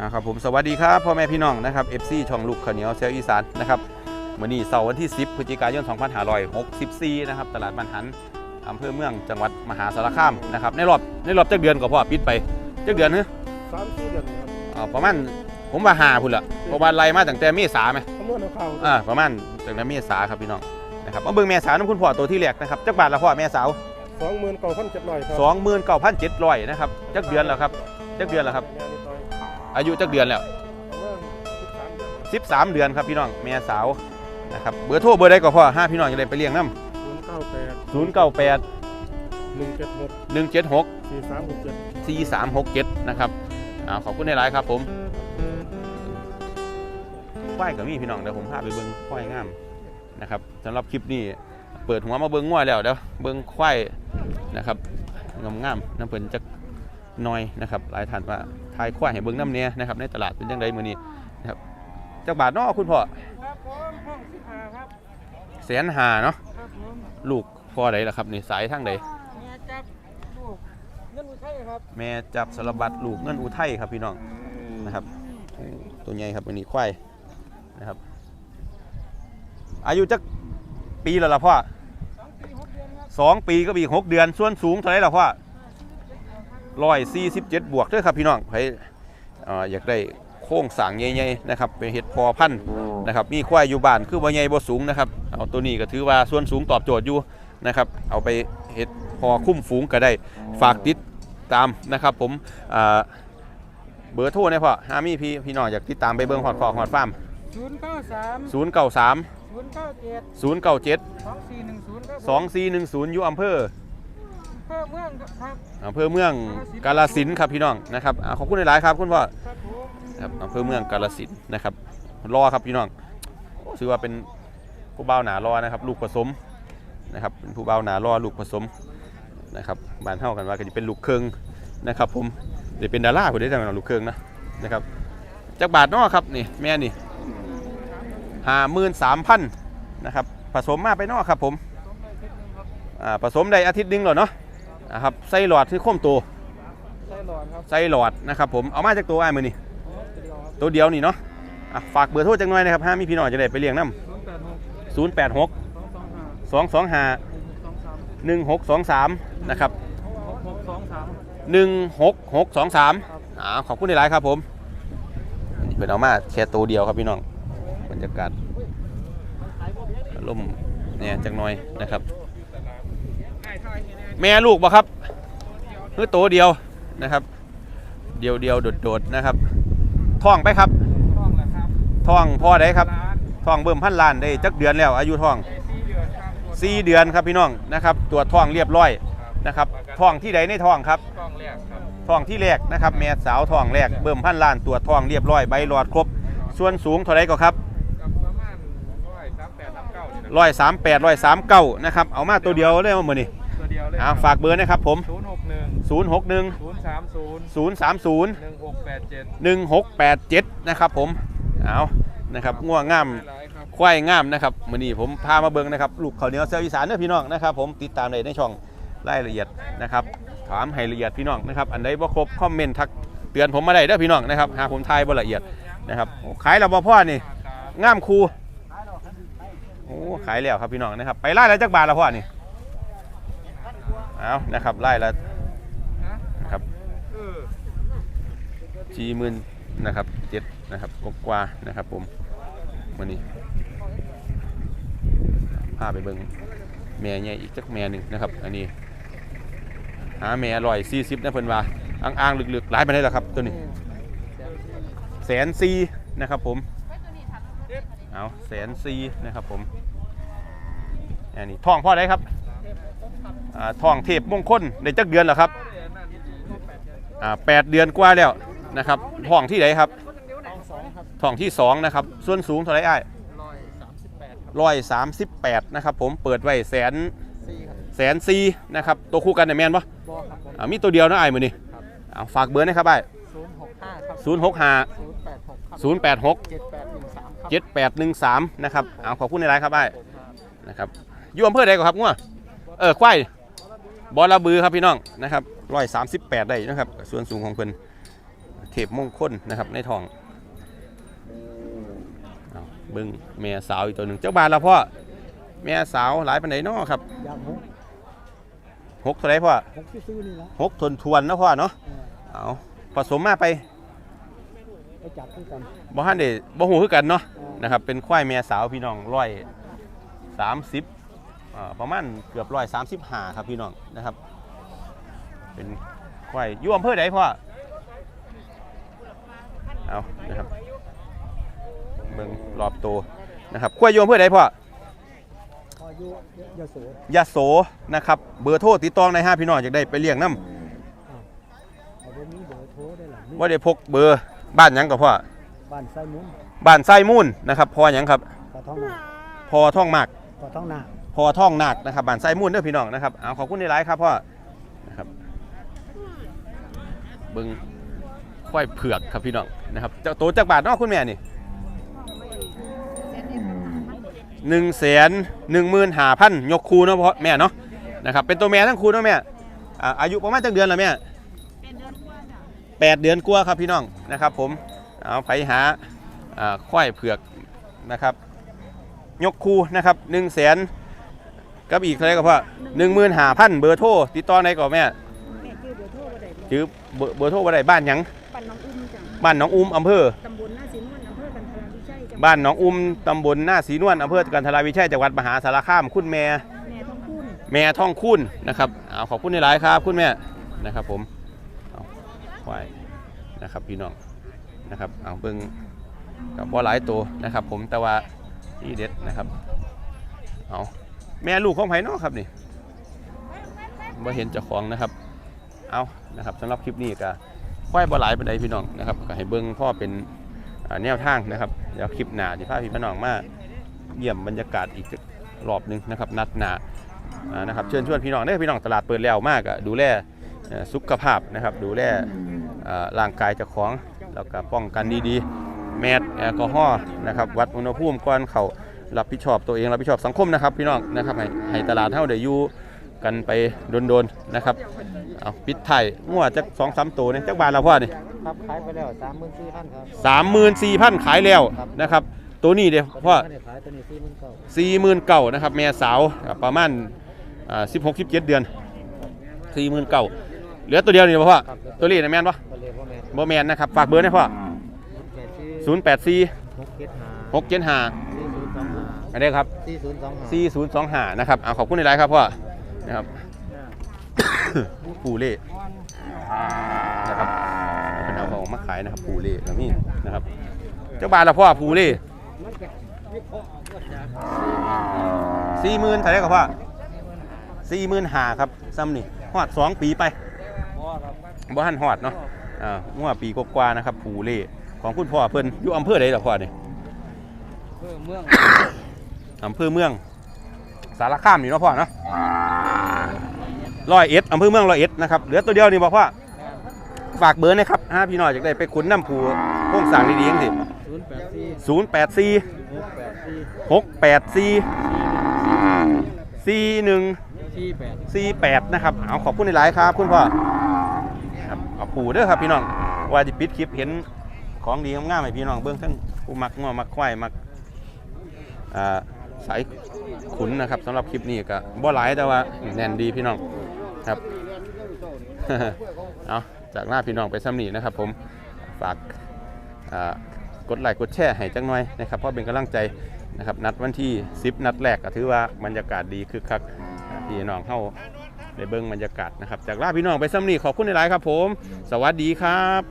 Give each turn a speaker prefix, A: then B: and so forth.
A: อ่าครับผมสวัสดีครับพ่อแม่พี่น้องนะครับ FC ช่องลูกข้าวเหนียวเซลอีสานนะครับมื้อนี้เสาร์วันที่ 10 พฤศจิกายน 2564 นะครับตลาดบ้านหันอำเภอเมืองจังหวัดมหาสารคามนะครับในรอบในรอบจักเดือนก็พอปิดไปจักเดือนเนอะ
B: สามสี่เดือนครับ
A: อ่าประมาณผมว่าหาพุ่นละเพราะว่าไล่มาตั้งแต่เมษาไหม
B: คำนวณเอาข่าว
A: อ่าประมาณตั้งแต่เมษาครับพี่น้องนะครับมาเบิ่งแม่สาวน้ำคุณพ่อตัวที่แรกนะครับจักบาทละพ่อแม่สาว
B: สองหมื่นเก้าพันเจ็ดร้อยครับ
A: 29,700นะครับจักเดือนแล้วครับจักเดือนแล้วครับ
B: แม่นี่ต่อย
A: อายุจักเดือนแล้ว
B: ประ มาณสิบสามเดือน
A: 13 เดือนครับพี่น้องแม่สาวนะครับเบอร์โทรเบอร์ใดก็พอห้าพี่น้องจะได้ไปเลี้ยงน้
B: ศูนย์เก้าแปดำ
A: ศูนย์เก้าแปด
B: หนึ่งเจ็ดหก
A: หนึ่งเจ็ดหก
B: สี่สามหกเจ็ด
A: สี่สามหกเจ็ดนะครับอ่าขอบคุณในไลน์ครับผมควายกับมีพี่น้องเดี๋ยวผมพาไปเบิ้งควายงามนะครับสำหรับคลิปนี้เปิดหัวมาเบิ้งง่วแล้วเดี๋ยวเบิ้งควายนะครับงามงามๆน้ำเพิ่นจัก หน้อยนะครับหลายท่านว่าทายควายให้เบิ้งน้ำเนี้ยนะครับในตลาดเป็นยังไงมื้อนี้นะครับจักบาทเนาะคุณพ่อ
B: ครับผมห้องสิบห้าครับ
A: แสนหาเนาะ
B: ครับผม
A: ลูกพ่อใดล่ะครับนี่สายทางใด
B: แม่จับลูกเงินอุทัยครับ
A: แม่จับสารบัดลูกเงินอุทัยครับพี่น้องนะครับโอ้ตัวใหญ่ครับอันนี้ควายนะครับ อายุจักปีแล้วล่ะพ่อ
B: สองปีหกเดือนครับ
A: สองปีก็อีกหกเดือนส่วนสูงเท่าไหรล่ะพ่อ ร้อยสี่สิบเจ็ดบวกเด้วยครับพี่น้องใครเอ่ออยากได้โค้งสร้างใหญ่ๆนะครับเป็นเห็ดพอพันธุ์นะครับมีควายอยู่บ้านคือบ่ใหญ่บ่สูงนะครับเอาตัวนี้ก็ถือว่าส่วนสูงตอบโจทย์อยู่นะครับเอาไปเห็ดพอคุ้มฝูงก็ได้ฝากติดตามนะครับผมอ่าเบอร์โทรเนี่ยพ่อห้ามีพี่พี่น้องอยากติดตามไปเบิ่งหอดคอกหอดฟาร์ม
B: ศูนย์เก้าสาม
A: ศูนย์เก้าสาม
B: ศูนย์เก้าเจ็ด
A: ศูนย์เก้าเจ็ด
B: สองสี่หนึ่งศูนย์ครับ
A: สองสี่หนึ่งศูนย์อยู่อำเภอ
B: เพิ่มเมืองครับ
A: อำเภอเมืองกาลสินครับพี่น้องนะครับอ่าขอบคุณหลายๆครับคุณพ่อ
B: ครับผม
A: ครับอำเภอเมืองกาลสินนะครับรอครับพี่น้องโอ้ถือว่าเป็นผู้บ่าวหนารอนะครับ ลูกผสมนะครับเป็นผู้บ่าวหนารอลูกผสมนะครับบ้านเท่ากันว่าก็จะเป็นลูกเครื่องนะครับ ผมเดี๋ยวเป็นดาราคนได้แต่งลูกเครื่องนะนะครับจากบาทนอครับนี่แม่นี่ห้าหมื่นสามพันนะครับผสมมาไปนอครับผมอ่าผสมได้อาทิตย์หนึงแล้วเนาะ นะครับใส่หลอดที่โค้มตัว
B: ใช่หลอดครับ
A: ใส่หลอดนะครับผมเอามาจากตัวไอ้ายมือนี่
B: เดียวครับ
A: ตัวเดียวนี่เนาะอะฝากเบอร์โทรจังหน่อยนะครับห้ามีพี่น้องจะได้ไปเลี้ยงน้
B: ศูนย์แปดหกำ
A: ศูนย์แปดหก
B: สองสองห้า
A: สองสองห้า
B: หนึ่งหกสองสาม
A: หนึ่งหกสองสามนะครับ
B: หกหกสองสาม
A: หนึ่งหกหกสองสาม
B: ครับ
A: อ่าขอบคุณในไลน์ครับผมนี่เป็นเอามาแค่ตัวเดียวครับพี่น้องบรรยากาศลมเนี่ยจังหน่อยนะครับ แม่ลูกบ่ครับคือตัวเดียวนะครับ เดียวเดียวโดดโดดๆนะครับท้องไปครับ
B: ต้องแล้วครับ
A: ท้องพ่อได้ครับ
B: ร้าน
A: ท้องเบิ่มพันล้านได้จักเดือนแล้ว อายุท้อง
B: ไอซีเดือนครับ
A: สี่เดือนครับพี่น้องนะครับตรวจท้องเรียบร้อยนะครับท้องที่ใดในท้องครับ
B: กล้องแรกครับ
A: ท้องที่แรกนะครับแม่สาวท้องแรกเบิ่มพันล้านตรวจท้องเรียบร้อยใบหลอดครบ ส่วนสูงเท่าไรก็ครับ
B: กับประมาณร้อยสามแปดสามเก้านี่นะ
A: ร้อยสามแปดร้อยสามเก้านะครับเอามาตัวเดียวเลยมื้อนี้
B: ตัวเดียวเลย
A: อ่าฝากเบอร์นะครับผม
B: ศูนย์หกหนึ่ง
A: ศูนย์หกหนึ่ง
B: ศูนย์สามศูนย์
A: ศูนย์สามศูนย์
B: หนึ่งหกแปดเจ็ด
A: หนึ่งหกแปดเจ็ดนะครับผม เอานะครับง่วงงาม
B: หลายครับ
A: ควายงามนะครับมื้อนี้ผมพามาเบิ่งนะครับ ลูกข้าวเหนียวเซลอีสานเด้อพี่น้องนะครับ ผมติดตามได้ในช่องรายละเอียดนะครับ ถามให้ละเอียดพี่น้องนะครับ อันใดบ่ครบคอมเมนต์ทักเตือนผมมาได้เด้อพี่น้องนะครับหากผมทายบ่ละเอียดนะครับโอ้ขายแล้วบ่พ่อนี่งามคูโอ้ขายแล้วครับพี่น้องนะครับ ไปไล่แล้วจักบาทละพ่อนี่ เอานะครับไล่แล้วนะครับ
B: เออ
A: สี่หมื่นนะครับเจ็ดนะครับกว่านะครับผมมื้อนี้พาไปเบิ่งแม่ใหญ่อีกจักแม่หนึ่งนะครับ อันนี้หาแม่ร้อยสี่สิบนะเพิ่นว่าอ่างๆลึกๆหลายไปได้แล้วครับตัวนี้แสนสี่นะครับผมเอาแสนสี่นะครับผมอันนี้ท่องพ่อได้ครับ อ่าท่องเทพมงคลได้จักเดือนแล้วครับอ่าแปดเดือนกว่าแล้วนะครับท่องที่ไหนครับ
B: ต้องสองครับ
A: ท่องที่สองนะครับส่วนสูงเท่าไหรอ้าย
B: ร้อยสามสิบแปดครับ
A: ร้อยสามสิบแปดนะครับผมเปิดไว้แสน
B: สี่ครับ
A: แสนสี่นะครับตัวคู่กันเนี่ยแมนปะ
B: บอครับผม
A: อ่ามีตัวเดียวนะไอ้ายมือนี่
B: ครับ
A: เอาฝากเบอร์นะครับไอ้
B: ศูนย์หกห้าครับ
A: ศูนย์หกห้า
B: ศูนย์แปดหกครับ
A: ศูนย์แปดหก
B: เจ็ดแปดหนึ่งสามครับ
A: เจ็ดแปดหนึ่งสามนะครับเอาขอบคุณในไลน์ครับไอ้
B: ผมครับ
A: นะครับอยู่อำเภอใดก่อนครับงัว เออควายบอระบือครับพี่น้องนะครับร้อยสามสิบแปดได้นะครับ ส่วนสูงของเพิ่นเทพมงคลนะครับในท้องเอาเบิ้งแม่สาวอีกตัวหนึ่งเจ้าบานละพ่อแม่สาวหลายปันไหนนาะครับ
B: ยางหก
A: หกเท่าไหรพ่อ
B: หกซื้อๆนี่ละ
A: หกทวนทวนๆเนาะพ่อเนาะ
B: เออ
A: เอาผสมมาไป
B: ไปจับด้วยกัน
A: บ่ฮันเดบ่หูคือกันเนาะ
B: เออ
A: นะครับเป็นควายแม่สาวพี่น้องร้อยสามสิบ ประมาณเกือบร้อยสามสิบห้าครับพี่น้องนะครับ เป็นควายอยู่อำเภอใดพ่อเอานะครับเบิ่งรอบตัวนะครับควายอยู่อำเภอใดพ่อ
B: พออายุยโส
A: ยะโสนะครับ เบอร์โทรติดต่อในห้าพี่น้องอยากได้ไปเลี้ยงน้
B: เอาเบอร์นี้เบอร์โทรได้หลังำ
A: ว่าได้พกเบอร์บ้านหยังกับพ่อ
B: บ้านไส้มุ้น
A: บ้านไส้มูนนะครับพอหยังครับ
B: ปอท้องนา
A: พอท่องมาก
B: ปอท้องนา
A: พอท่องหนาคนะครับบ้านไส้มูนเด้อพี่น้องนะครับเอาขอบคุณในไลฟ์ครับพ่อนะครับเบิ้งควายเผือกครับพี่น้องนะครับเจ้าโตจากบาทเนาะคุณแม่นี่หนึ่งแสนหนึ่งหมื่นห้าพันยกคูเนาะพ่อแม่เนาะนะครับเป็นตัวแม่ทั้งคูเนาะแม่อาอายุประมาณจักเดือนละแม่แปดเดือนกว่าครับพี่น้องนะครับผมเอาไปหาควายเผือกนะครับยกคูนะครับหนึ่งแสน กับอีกเท่าไหรก็พ่อหนึ่งหมื่นห้าพันเบอร์โทรติดต่อไหนก่อนแม่
C: แม่ชื่อเบอร์โทรบ่ได้บ่
A: จื้อเบอร์เบอร์โทรบ่ได้บ้านหยัง
C: บ้านน้องอุ้มจ้ะ
A: บ้านหนองอุ้มอำเภอ
C: ตำบลหน้าสินวนอำเภอกันทราวิชัยจังหวัด
A: บ้านหนองอุ้มตำบลหน้าศรีนวลอำเภอกันทราวิชัยจังหวัดมหาสารคามคุณแม่
C: แม่ต้องพูด
A: แม่ท่องคุณนะครับเอาขอบคุณในหลายๆครับ คุณแม่นะครับผมเอาไว้นะครับพี่น้องนะครับ เอาเบิ่งกับว่าหลายตัวนะครับ ผมแต่ว่าที่เด็ดนะครับ เอา แม่ลูกของไผเนาะครับนี่ว่าเห็นเจ้าของนะครับ เอานะครับสำหรับคลิปนี้ก็ค่อยบ่หลายปานใดพี่น้องนะครับก็ให้เบิ่งพ่อเป็นแนวทางนะครับเดี๋ยวคลิปหน้าจะพาพี่พี่น้องมาเยี่ยมบรรยากาศอีกรอบนึงนะครับ นัดหน้านะครับเชิญชวนพี่น้องเด้พี่น้องตลาดเปิดแล้วมากดูแลสุขภาพนะครับ ดูแลร่างกายเจ้าของแล้วก็ป้องกันดีๆ แมสแอลกอฮอล์นะครับ วัดอุณหภูมิก่อนเขา รับผิดชอบตัวเองรับผิดชอบสังคมนะครับพี่น้องนะครับให้ให้ตลาดเท่าเดี๋ยวอยู่กันไปโดนๆนะครับเอาปิดไทยงัวจักสองสามตัวเนี่ยจักบาทละพ่อนี่
B: ครับขายไปแล้วสามหมื่นสี่พันครับ
A: สามหมื่นสี่พันขายแล้วนะครับตัวนี้เดี๋ยวพ่อ
B: ไม่ได้ขายตัวนี้สี่หมื่นเก้า
A: สี่หมื่นเก่านะครับ แม่สาวอ่าประมาณสิบหกสิบเจ็ดเดือนสี่หมื่นเก่าเหลือตัวเดียวนี่บ่พ่อตัวนี้นะแม่นปะ
B: ก็เรียกว่าแม่
A: บ่แม่นนะครับฝากเบอร์ให้พ่อ
B: แปดชื่อ
A: ศูนย์แปดสี่
B: หกเจ็ดห้า องห้า
A: อันนี้ครับ
B: สี่ศูนย์สองห้า
A: สี่ศูนย์สองห้านะครับเอาขอบคุณในไลน์ครับพ่อนะครับ ปูเล่นะครับเป็นเอาของมาขายนะครับปูเล่แล้วนี่นะครับ เจ้าบานละพ่อปูเล่สี่หมื่นเท่าไหรกับพ่อสี่หมื่นห้าครับซ้ำนี่ฮอดสองปีไปบ่หันฮอดเนาะอ่างัวปีกว่าๆนะครับผูเล่ของคุณพ่อเพิ่นอยู่อำเภอใดล่ะพ่อนี่
B: เพื่อเมือง
A: อำเภอเมือง สารคามนี่เนาะพ่อเนาะร้อยเอ็ดอำเภอเมืองร้อยเอ็ดนะครับเหลือตัวเดียวนี่บ่พ่อฝากเบอร์นะครับห้าพี่น้อยอยากได้ไปขุนน้ำผูโค้งสร้างดีๆจังสิ
B: ศูนย์แปดสี่หกแปดสี่
A: สี่หนึ่ง
B: สี่แปด
A: นะครับเอาขอบคุณหลายครับคุณพ่อครับเอาปูเด้อครับพี่น้องว่าจะปิดคลิปเห็นของดีงามๆให้พี่น้องเบื้องทั้งผู้มักงัวมักควายมักอ่า สายขุนนะครับสำหรับคลิปนี้ก็บ่หลายแต่ว่าแน่นดีพี่น้องครับเอาจากหน้าพี่น้องไปซ้ำนี่นะครับ ผมฝากกดไลค์กดแชร์ให้จังหน่อยนะครับเพราะเป็นกำลังใจนะครับนัดวันที่ 10 นัดแรกก็ถือว่าบรรยากาศดีคึกคักพี่น้องเข้าได้เบิ้งบรรยากาศนะครับ จากลาพี่น้องไปซ้ำนี่ขอบคุณหลายครับผม สวัสดีครับ